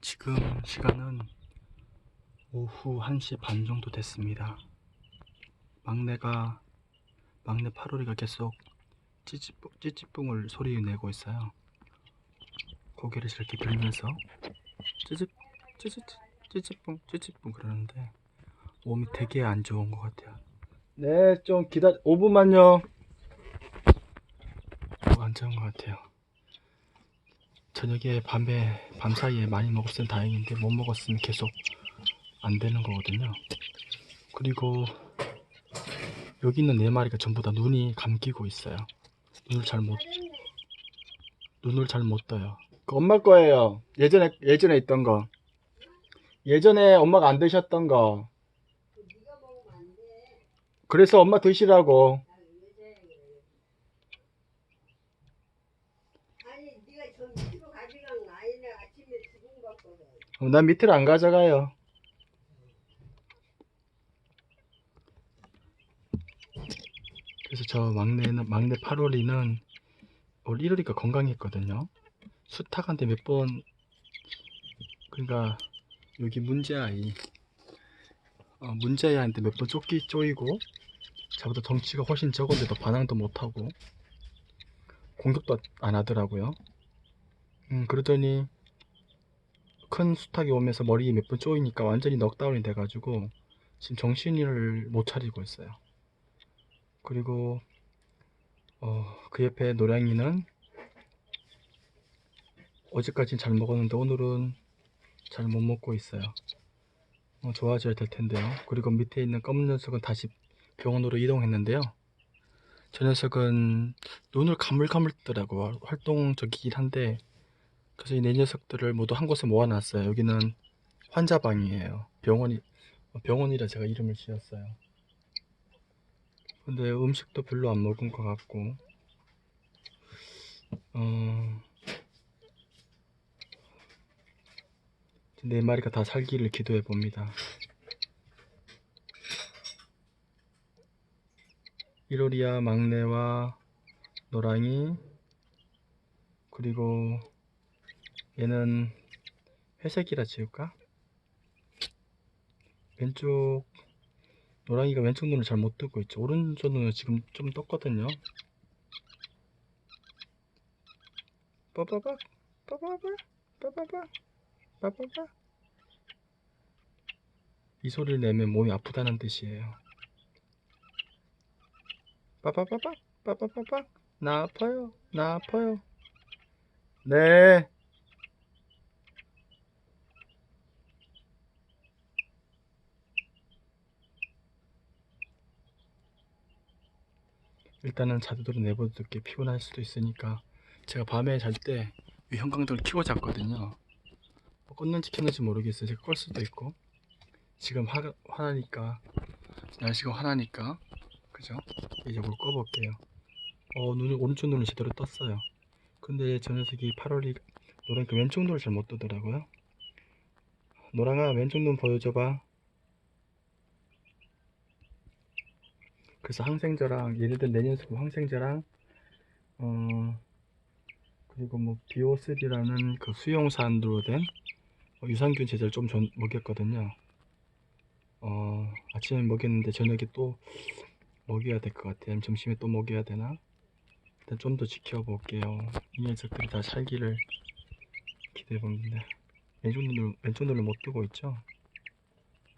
지금 시간은 오후 1시 반 정도 됐습니다. 막내가 막내 파로리가 계속 찌찌뿡, 찌찌뿡을 소리 내고 있어요. 고개를 이렇게 들면서 찌찌 찌찌 찌찌뿡 찌찌뿡 그러는데 몸이 되게 안 좋은 것 같아요. 네, 좀 기다 5분만요. 안 좋은 것 같아요. 저녁에 밤에 밤 사이에 많이 먹었으면 다행인데 못 먹었으면 계속 안 되는 거거든요. 그리고 여기 있는 네 마리가 전부 다 눈이 감기고 있어요. 눈을 잘못 눈을 잘 못 떠요. 그 엄마 거예요. 예전에 예전에 있던 거. 예전에 엄마가 안 드셨던 거. 그래서 엄마 드시라고. 아니 네가 저 밑으로 난 밑을 안 가져가요. 그래서 저 막내는 막내 8월이는 올 1월이가 건강했거든요. 수탉한테 몇 번 그러니까 여기 문제 아이 어, 문제 아이한테 몇 번 쫓기 쪼이고 저보다 덩치가 훨씬 적은데도 반항도 못하고 공격도 안 하더라고요. 음 그러더니 큰 수탉이 오면서 머리에 몇번 쪼이니까 완전히 넉다운이 돼가지고 지금 정신을 못 차리고 있어요. 그리고 어, 그 옆에 노량이는 어제까지는 잘 먹었는데 오늘은 잘 못 먹고 있어야 어, 좋아져야 될 텐데요. 그리고 밑에 있는 검은 녀석은 다시 병원으로 이동했는데요. 저 녀석은 눈을 가물가물 뜨더라고 활동적이긴 한데 그래서 이 네 녀석들을 모두 한 곳에 모아놨어요. 여기는 환자방이에요. 병원이 병원이라 제가 이름을 지었어요. 근데 음식도 별로 안 먹은 것 같고, 어, 네 마리가 다 살기를 기도해 봅니다. 1월이야 막내와 노랑이 그리고 얘는 회색이라 지을까? 왼쪽 노랑이가 왼쪽 눈을 잘 못 뜨고 있죠. 오른쪽 눈은 지금 좀 떴거든요. 빠바박 빠바박 빠바박 빠바박 이 소리를 내면 몸이 아프다는 뜻이에요. 빠바바박 빠바바박 나 아파요 나 아파요 네 일단은 자두들은 내버려둘 게 피곤할 수도 있으니까 제가 밤에 잘때이 형광등을 켜고 잤거든요. 뭐 껐는지 켰는지 모르겠어요. 제가 껐 수도 있고. 지금 화, 화나니까 날씨가 화나니까. 그죠? 이제 뭘 꺼볼게요. 어 눈을 오른쪽 눈을 제대로 떴어요. 근데 저 녀석이 8월이 노랑 그 왼쪽 눈을 잘 못 뜨더라고요. 노랑아 왼쪽 눈 보여줘봐 그래서 항생제랑 얘네들 내년수 항생제랑 어 그리고 뭐 비오3라는 그 수용산으로 된 어, 유산균 제제를 좀 전, 먹였거든요. 어 아침에 먹였는데 저녁에 또 먹여야 될 것 같아요. 점심에 또 먹여야 되나? 일단 좀 더 지켜볼게요. 이 녀석들이 다 살기를 기대해 봅니다. 왼쪽 눈을 왼쪽 눈을 못 뜨고 있죠.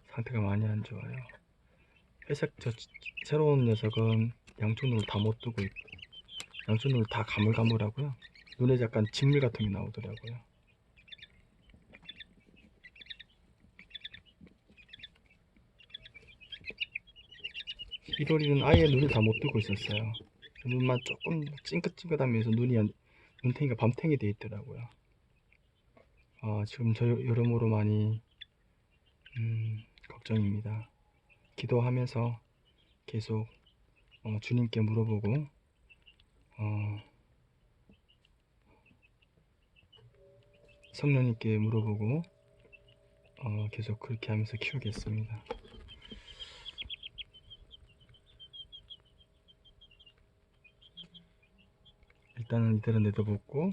상태가 많이 안 좋아요. 회색 저 새로운 녀석은 양쪽 눈을 다 못 뜨고 있고 양쪽 눈을 다 가물가물하고요. 눈에 약간 직물 같은 게 나오더라고요. 이로리는 아예 눈을 다 못 뜨고 있었어요. 눈만 조금 찡긋찡긋하면서 눈이 안- 눈탱이가 밤탱이 돼 있더라고요. 아, 지금 저 여러모로 많이 음, 걱정입니다. 기도하면서 계속 어, 주님께 물어보고 어, 성령님께 물어보고 어, 계속 그렇게 하면서 키우겠습니다. 일단은 이대로 내다보고